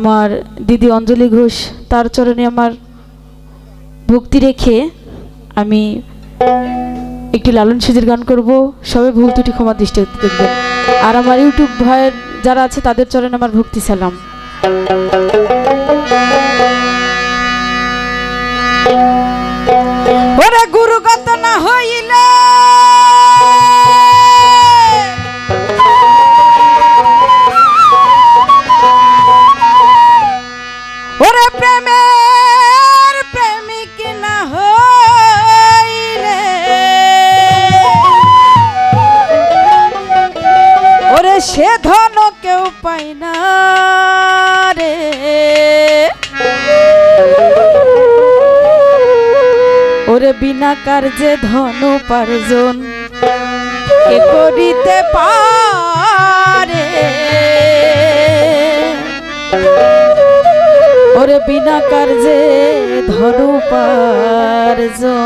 আমার দিদি অঞ্জলি ঘোষ, তার চরণে আমার ভক্তি রেখে আমি একটি লালন সিঁদির গান করব। সবে ভুল দুটি ক্ষমা দৃষ্টি দেখবেন। আর আমার ইউটিউব ভাইয়ের যারা আছে, তাদের চরণে আমার ভক্তি সালাম। সে ধন কেউ পাই না রে। ওরে বিনা কার্যে ধন উপার্জন কে করিতে পারে? ওরে বিনা কার্যে ধন উপার্জন।